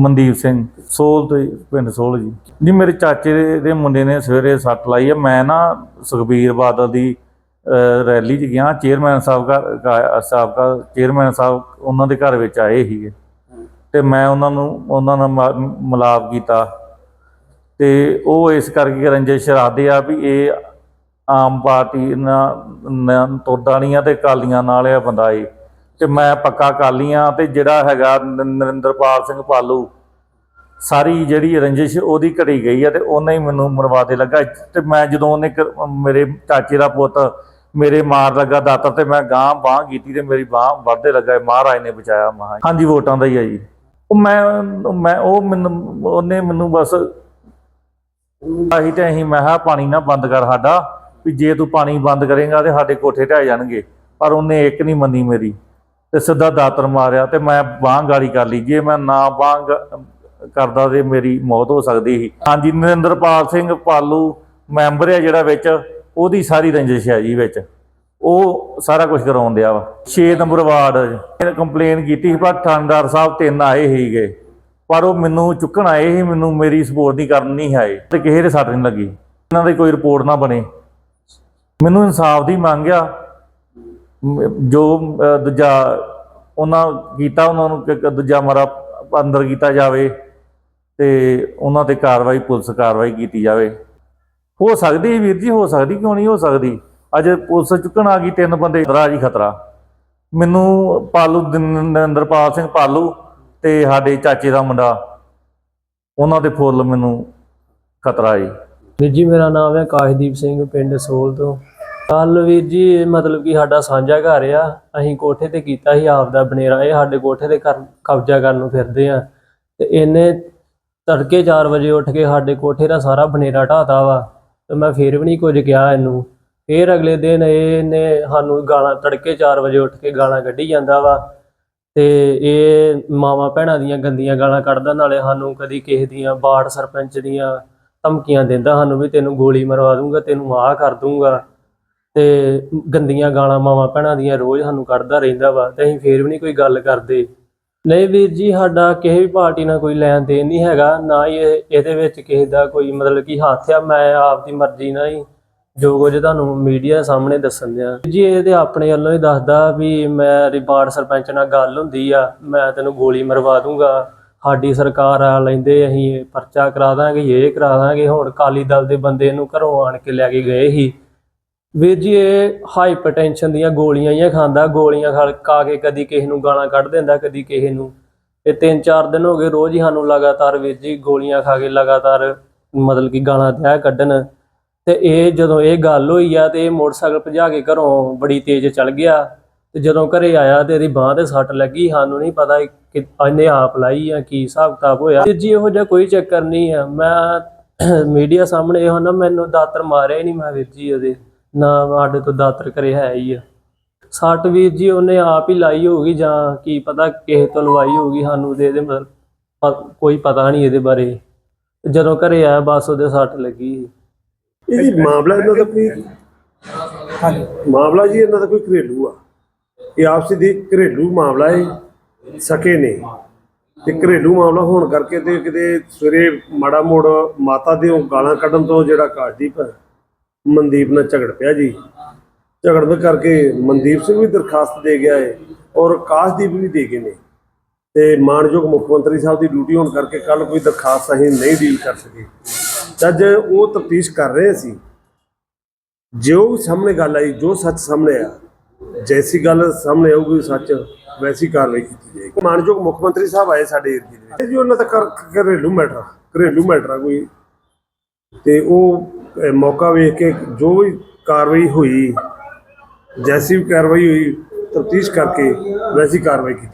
ਮਨਦੀਪ ਸਿੰਘ, ਸੋਲ ਤੇ ਪਿੰਡ ਸੋਲ ਜੀ। ਜੀ ਮੇਰੇ ਚਾਚੇ ਦੇ- ਮੁੰਡੇ ਨੇ ਸਵੇਰੇ ਸੱਟ ਲਾਈ ਆ। ਮੈਂ ਨਾ ਸੁਖਬੀਰ ਬਾਦਲ ਦੀ ਰੈਲੀ 'ਚ ਗਿਆ। ਚੇਅਰਮੈਨ ਸਾਹਿਬ ਘਰ ਗਾ- ਸਾਬਕਾ ਚੇਅਰਮੈਨ ਸਾਹਿਬ ਉਹਨਾਂ ਦੇ ਘਰ ਵਿੱਚ ਆਏ ਸੀਗੇ। ਤੇ ਮੈਂ ਉਹਨਾਂ ਨੂੰ, ਉਹਨਾਂ ਨਾਲ ਮ- ਮਿਲਾਪ ਕੀਤਾ। ਤੇ ਉਹ ਇਸ ਕਰਕੇ ਰੰਜਿਸ਼ ਰੱਖਦੇ ਆ ਵੀ ਇਹ ਆਮ ਪਾਰਟੀ ਨਾਲ ਤੁਰਦਾ ਨਹੀਂ ਆ ਤੇ ਕਾਲੀਆਂ ਨਾਲ ਇਹ ਬੰਦਾ ਏ। ਤੇ ਮੈਂ ਪੱਕਾ ਅਕਾਲੀ ਕਾਲੀਆਂ ਤੇ ਜਿਹੜਾ ਹੈਗਾ ਨਰਿੰਦਰਪਾਲ ਸਿੰਘ ਪਾਲੂ, ਸਾਰੀ ਜਿਹੜੀ ਰੰਜਿਸ਼ ਉਹਦੀ ਘੜੀ ਗਈ ਆ ਤੇ ਉਹਨੇ ਹੀ ਮੈਨੂੰ ਮਰਵਾ ਦੇ ਲੱਗਾ। ਤੇ ਮੈਂ ਜਦੋਂ ਉਹਨੇ ਮੇਰੇ ਚਾਚੇ ਦਾ ਪੁੱਤ ਮੇਰੇ ਮਾਰ ਲੱਗਾ ਦਾਤਰ ਤੇ ਮੈਂ ਗਾਂ ਬਾਹ ਕੀਤੀ ਤੇ ਮੇਰੀ ਬਾਹ ਵੱਧਦੇ ਲੱਗਾ ਮਹਾਰਾਜ ਨੇ ਬਚਾਇਆ ਮਹਾ ਹਾਂਜੀ, ਵੋਟਾਂ ਦਾ ਹੀ ਆ ਜੀ। ਉਹ ਮੈਂ ਮੈਂ, ਉਹ ਮੈਨੂੰ, ਉਹਨੇ ਮੈਨੂੰ ਬਸ ਆਹੀ ਤੇ ਅਸੀਂ ਮੈਂ ਕਿਹਾ, ਪਾਣੀ ਨਾ ਬੰਦ ਕਰ ਸਾਡਾ, ਵੀ ਜੇ ਤੂੰ ਪਾਣੀ ਬੰਦ ਕਰੇਗਾ ਤੇ ਸਾਡੇ ਕੋਠੇ ਢਹਿ ਜਾਣਗੇ, ਪਰ ਉਹਨੇ ਇੱਕ ਨਹੀਂ ਮੰਨੀ ਮੇਰੀ। ਤੇ ਸਿੱਧਾ ਦਾਤਰ ਮਾਰਿਆ ਤੇ ਮੈਂ ਬਾਂਹ ਗਾਲੀ ਕਰ ਲਈ। ਜੇ ਮੈਂ ਨਾ ਬਾਂਹ ਕਰਦਾ ਤੇ ਮੇਰੀ ਮੌਤ ਹੋ ਸਕਦੀ ਸੀ। ਹਾਂਜੀ, ਨਰਿੰਦਰਪਾਲ ਸਿੰਘ ਪਾਲੂ ਮੈਂਬਰ ਹੈ ਜਿਹੜਾ ਵਿੱਚ, ਉਹਦੀ ਸਾਰੀ ਰੰਜਿਸ਼ ਹੈ ਜੀ ਵਿੱਚ। ਉਹ ਸਾਰਾ ਕੁਝ ਕਰਾਉਣ ਦਿਆ ਵਾ। 6 ਨੰਬਰ ਵਾਰਡ ਕੰਪਲੇਨ ਕੀਤੀ ਸੀ, ਪਰ ਥਾਣੇਦਾਰ ਸਾਹਿਬ ਤਿੰਨ ਆਏ ਸੀਗੇ। ਪਰ ਉਹ ਮੈਨੂੰ ਚੁੱਕਣ ਆਏ ਸੀ, ਮੈਨੂੰ ਮੇਰੀ ਸਪੋਰਟ ਨਹੀਂ ਕਰਨ ਨਹੀਂ ਆਏ ਤੇ ਕਿਸੇ ਦੇ ਸੱਟ ਨਹੀਂ ਲੱਗੀ। ਇਹਨਾਂ ਦੀ ਕੋਈ ਰਿਪੋਰਟ ਨਾ ਬਣੇ। ਮੈਨੂੰ ਇਨਸਾਫ ਦੀ ਮੰਗ ਆ। ਜੋ ਦੂਜਾ ਉਹਨਾਂ ਕੀਤਾ, ਉਹਨਾਂ ਨੂੰ ਦੂਜਾ ਮਾਰਾ ਅੰਦਰ ਕੀਤਾ ਜਾਵੇ ਤੇ ਉਹਨਾਂ ਤੇ ਕਾਰਵਾਈ, ਪੁਲਿਸ ਕਾਰਵਾਈ ਕੀਤੀ ਜਾਵੇ। ਹੋ ਸਕਦੀ ਵੀਰ ਜੀ, ਹੋ ਸਕਦੀ, ਕਿਉਂ ਨਹੀਂ ਹੋ ਸਕਦੀ? ਅੱਜ ਪੁਲਿਸ ਚੁੱਕਣ ਆ ਗਈ ਤਿੰਨ ਬੰਦੇ ਖਤਰਾ ਜੀ ਖਤਰਾ। ਮੈਨੂੰ ਪਾਲੂ ਨਰਿੰਦਰਪਾਲ ਸਿੰਘ ਪਾਲੂ ਤੇ ਸਾਡੇ ਚਾਚੇ ਦਾ ਮੁੰਡਾ, ਉਹਨਾਂ ਦੇ ਫੁੱਲ ਮੈਨੂੰ ਖਤਰਾ ਜੀ। ਵੀਰ ਜੀ, ਮੇਰਾ ਨਾਮ ਹੈ ਕਾਸ਼ਦੀਪ ਸਿੰਘ, ਪਿੰਡ ਸੋਲ ਤੋਂ। ਕੱਲ ਵੀਰ ਜੀ, ਇਹ ਮਤਲਬ ਕਿ ਸਾਡਾ ਸਾਂਝਾ ਘਰ ਆ। ਅਸੀਂ ਕੋਠੇ ਤੇ ਕੀਤਾ ਸੀ ਆਪ ਦਾ ਬਨੇਰਾ। ਇਹ ਸਾਡੇ ਕੋਠੇ ਤੇ ਕਰ- ਕਬਜ਼ਾ ਕਰਨ ਨੂੰ ਫਿਰਦੇ ਆ। ਤੇ ਇਹਨੇ ਤੜਕੇ 4 ਵਜੇ ਉੱਠ ਕੇ ਸਾਡੇ ਕੋਠੇ ਦਾ ਸਾਰਾ ਬਨੇਰਾ ਢਾਤਾ ਵਾ। ਤੇ ਮੈਂ ਫੇਰ ਵੀ ਨਹੀਂ ਕੁਝ ਕਿਹਾ ਇਹਨੂੰ। ਫੇਰ ਅਗਲੇ ਦਿਨ ਇਹਨੇ ਸਾਨੂੰ ਗਾਲਾਂ, ਤੜਕੇ 4 ਵਜੇ ਉੱਠ ਕੇ ਗਾਲਾਂ ਕੱਢੀ ਜਾਂਦਾ ਵਾ। ਤੇ ਇਹ ਮਾਵਾਂ ਭੈਣਾਂ ਦੀਆਂ ਗੰਦੀਆਂ ਗਾਲਾਂ ਕੱਢਦਾ, ਨਾਲੇ ਸਾਨੂੰ ਕਦੀ ਕਿਸੇ ਦੀਆਂ ਬਾੜ ਸਰਪੰਚ ਦੀਆਂ ਧਮਕੀਆਂ ਦਿੰਦਾ ਸਾਨੂੰ ਵੀ ਤੈਨੂੰ ਗੋਲੀ ਮਰਵਾ ਦੂੰਗਾ, ਤੈਨੂੰ ਆਹ ਕਰ ਦੂੰਗਾ। ਤੇ ਗੰਦੀਆਂ ਗਾਲਾਂ ਮਾਵਾਂ ਭੈਣਾਂ ਦੀਆਂ ਰੋਜ਼ ਸਾਨੂੰ ਕੱਢਦਾ ਰਹਿੰਦਾ ਵਾ ਤੇ ਅਸੀਂ ਫੇਰ ਵੀ ਨਹੀਂ ਕੋਈ ਗੱਲ ਕਰਦੇ। ਨਹੀਂ ਵੀਰ ਜੀ, ਸਾਡਾ ਕਿਸੇ ਵੀ ਪਾਰਟੀ ਨਾਲ ਕੋਈ ਲੈਣ ਦੇਣ ਨਹੀਂ ਹੈਗਾ, ਨਾ ਹੀ ਇਹ, ਇਹਦੇ ਵਿੱਚ ਕਿਸੇ ਦਾ ਕੋਈ ਮਤਲਬ ਕਿ ਹੱਥ ਆ, ਮੈਂ ਆਪਦੀ ਮਰਜ਼ੀ ਨਾਲ ਹੀ ਜੋ ਕੁਝ ਤੁਹਾਨੂੰ ਮੀਡੀਆ ਸਾਹਮਣੇ ਦੱਸਣ ਦਿਆਂ। ਜੀ, ਇਹ ਤੇ ਆਪਣੇ ਵੱਲੋਂ ਹੀ ਦੱਸਦਾ ਵੀ ਮੈਂ ਰਿਪਾਰਟ ਸਰਪੰਚ ਨਾਲ ਗੱਲ ਹੁੰਦੀ ਆ, ਮੈਂ ਤੈਨੂੰ ਗੋਲੀ ਮਰਵਾ ਦੂੰਗਾ, ਸਾਡੀ ਸਰਕਾਰ ਆ, ਲੈਂਦੇ ਅਸੀਂ ਇਹ ਪਰਚਾ ਕਰਾ ਦਾਂਗੇ, ਇਹ ਕਰਾ ਦਾਂਗੇ, ਹੁਣ ਕਾਲੀ ਦਲ ਦੇ ਬੰਦੇ ਇਹਨੂੰ ਘਰੋਂ ਆਣ ਕੇ ਲੈ ਕੇ ਗਏ ਸੀ। ਵੀਰ ਜੀ, ਇਹ ਹਾਈਪਰਟੈਂਸ਼ਨ ਦੀਆਂ ਗੋਲੀਆਂ ਹੀ ਖਾਂਦਾ, ਗੋਲੀਆਂ ਖਾ ਖਾ ਕੇ ਕਦੀ ਕਿਸੇ ਨੂੰ ਗਾਲਾਂ ਕੱਢ ਦਿੰਦਾ, ਕਦੀ ਕਿਸੇ ਨੂੰ। ਇਹ ਤਿੰਨ ਚਾਰ ਦਿਨ ਹੋ ਗਏ ਰੋਜ਼ ਹੀ ਸਾਨੂੰ ਲਗਾਤਾਰ ਵੀਰ ਜੀ ਗੋਲੀਆਂ ਖਾ ਕੇ ਲਗਾਤਾਰ ਮਤਲਬ ਕਿ ਗਾਲਾਂ ਦਿਆ ਕੱਢਣ। ਤੇ ਇਹ ਜਦੋਂ ਇਹ ਗੱਲ ਹੋਈ ਆ ਤੇ ਇਹ ਮੋਟਰਸਾਈਕਲ ਭਜਾ ਕੇ ਘਰੋਂ ਬੜੀ ਤੇਜ਼ ਚੱਲ ਗਿਆ। ਤੇ ਜਦੋਂ ਘਰੇ ਆਇਆ ਤੇ ਇਹਦੀ ਬਾਹ ਤੇ ਸੱਟ ਲੱਗੀ, ਸਾਨੂੰ ਨਹੀਂ ਪਤਾ ਕਿ ਇਹਨੇ ਆਪ ਲਾਈ ਆ, ਕੀ ਹਿਸਾਬ ਕਿਤਾਬ ਹੋਇਆ। ਵੀਰ ਜੀ, ਇਹੋ ਜਿਹਾ ਕੋਈ ਚੱਕਰ ਨਹੀਂ ਆ। ਮੈਂ ਮੀਡੀਆ ਸਾਹਮਣੇ ਇਹੋ ਨਾ ਮੈਨੂੰ ਦਾਤਰ ਮਾਰਿਆ ਹੀ ਨਹੀਂ ਮੈਂ ਵੀਰ ਜੀ ਉਹਦੇ। ਨਾ ਸਾਡੇ ਤੋਂ ਦਾਤਰ ਕਰੇ ਹੈ ਹੀ ਆ। ਸੱਟ ਵੀਰ ਜੀ ਉਹਨੇ ਆਪ ਹੀ ਲਾਈ ਹੋਊਗੀ ਜਾਂ ਕੀ ਪਤਾ ਕਿਸੇ ਤੋਂ ਲਵਾਈ ਹੋਊਗੀ ਸਾਨੂੰ ਤੇ ਇਹਦੇ ਮਤਲਬ ਪ- ਕੋਈ ਪਤਾ ਨਹੀਂ ਇਹਦੇ ਬਾਰੇ। ਜਦੋਂ ਘਰੇ ਆਇਆ ਬਸ ਉਹਦੇ ਸੱਟ ਲੱਗੀ। ਇਹ ਮਾਮਲਾ ਇਹਨਾਂ ਦਾ ਕੋਈ ਮਾਮਲਾ ਜੀ ਇਹਨਾਂ ਦਾ ਕੋਈ ਘਰੇਲੂ ਆ। ਇਹ ਆਪਸੀ ਦੀ ਘਰੇਲੂ ਮਾਮਲਾ ਹੈ ਸਕੇ ਨੇ। ਤੇ ਘਰੇਲੂ ਮਾਮਲਾ ਹੋਣ ਕਰਕੇ ਤੇ ਕਿਤੇ ਸਵੇਰੇ ਮਾੜਾ ਮੋੜ ਮਾਤਾ ਦੇ ਗਾਲਾਂ ਕੱਢਣ ਤੋਂ ਜਿਹੜਾ ਕਾਸ਼ਦੀਪ ਹੈ, ਮਨਦੀਪ ਨਾਲ ਝਗੜ ਪਿਆ ਜੀ। ਝਗੜਨ ਕਰਕੇ ਮਨਦੀਪ ਸਿੰਘ ਵੀ ਦਰਖਾਸਤ ਦੇ ਗਿਆ ਹੈ ਔਰ ਆਕਾਸ਼ਦੀਪ ਵੀ ਦੇ ਗਏ ਨੇ। ਤੇ ਮਾਨਯੋਗ ਮੁੱਖ ਮੰਤਰੀ ਸਾਹਿਬ ਦੀ ਡਿਊਟੀ ਹੋਣ ਕਰਕੇ ਕੱਲ ਕੋਈ ਦਰਖਾਸਤ ਅਸੀਂ ਨਹੀਂ ਡੀਲ ਕਰ ਸਕੇ। ਅੱਜ ਉਹ ਤਫਤੀਸ਼ ਕਰ ਰਹੇ ਸੀ। ਜੋ ਵੀ ਸਾਹਮਣੇ ਗੱਲ ਆਈ, ਜੋ ਸੱਚ ਸਾਹਮਣੇ ਆ, ਜੈਸੀ ਗੱਲ ਸਾਹਮਣੇ ਆਊਗੀ, ਸੱਚ ਵੈਸੀ ਕਾਰਵਾਈ ਕੀਤੀ ਜਾਏਗੀ। ਮਾਨਯੋਗ ਮੁੱਖ ਮੰਤਰੀ ਸਾਹਿਬ ਆਏ ਸਾਡੇ ਏਰੀਏ ਦੇ ਵਿੱਚ। ਜੀ ਉਹਨਾਂ ਦਾ ਘਰ- ਘਰੇਲੂ ਮੈਟਰ ਘਰੇਲੂ ਮੈਟਰ ਆ ਕੋਈ। ਤੇ ਉਹ ਅਹ, ਮੌਕਾ ਵੇਖ ਕੇ ਜੋ ਵੀ ਕਾਰਵਾਈ ਹੋਈ ਜੈਸੀ ਵੀ ਕਾਰਵਾਈ ਹੋਈ ਤਫਤੀਸ਼ ਕਰਕੇ ਵੈਸੀ ਕਾਰਵਾਈ ਕੀਤੀ।